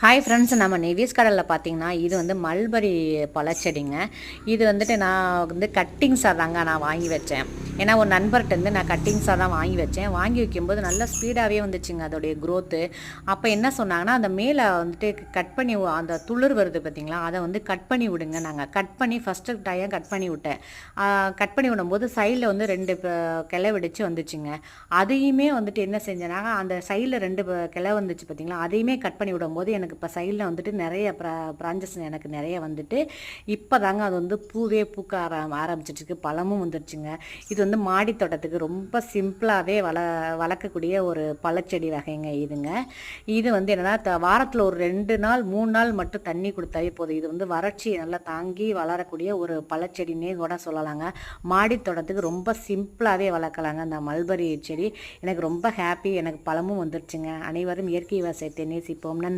Hi friends நம்ம Nevis கடலில் பார்த்தீங்கன்னா இது வந்து மல்பரி பழச்செடிங்க. இது வந்துட்டு நான் வந்து கட்டிங்ஸாக தாங்க நான் வாங்கி வச்சேன். ஏன்னா ஒரு நண்பர்கிட்டருந்து நான் கட்டிங்ஸாக தான் வாங்கி வச்சேன். வாங்கி வைக்கும்போது நல்ல ஸ்பீடாகவே வந்துச்சுங்க அதோடைய க்ரோத்து அப்போ என்ன சொன்னாங்கன்னா அந்த மேலே வந்துட்டு கட் பண்ணி அந்த துளிர் வருது பார்த்தீங்களா அதை வந்து கட் பண்ணி விடுங்க நாங்கள் கட் பண்ணி ஃபஸ்ட்டு டைம் கட் பண்ணி விட்டேன். கட் பண்ணி விடும்போது சைடில் வந்து ரெண்டு கிளை வெடிச்சு வந்துச்சுங்க. அதையுமே வந்துட்டு என்ன செஞ்சேன்னா அந்த சைடில் ரெண்டு கிளை வந்துச்சு பார்த்தீங்களா அதையுமே கட் பண்ணி விடும்போது எனக்கு எனக்கு இப்போ சைடில் வந்துட்டு நிறைய ப்ரா பிரான்ச்சஸ் எனக்கு நிறைய வந்துட்டு இப்போ தாங்க அது வந்து பூவே பூக்க ஆர ஆரம்பிச்சிட்ருக்கு பழமும் வந்துருச்சுங்க. இது வந்து மாடி தோட்டத்துக்கு ரொம்ப சிம்பிளாகவே வள வளர்க்கக்கூடிய ஒரு பழச்செடி வகைங்க இதுங்க. இது வந்து என்னென்னா வாரத்தில் ஒரு ரெண்டு நாள் மூணு நாள் மட்டும் தண்ணி கொடுத்தாவே போதும். இது வந்து வறட்சியை நல்லா தாங்கி வளரக்கூடிய ஒரு பழச்செடினே கூட சொல்லலாங்க. மாடி தோட்டத்துக்கு ரொம்ப சிம்பிளாகவே வளர்க்கலாங்க அந்த மல்பரி செடி. எனக்கு ரொம்ப ஹாப்பி எனக்கு பழமும் வந்துருச்சுங்க. அனைவரும் இயற்கை விவசாயத்தை நேசிப்போம். நன்றி.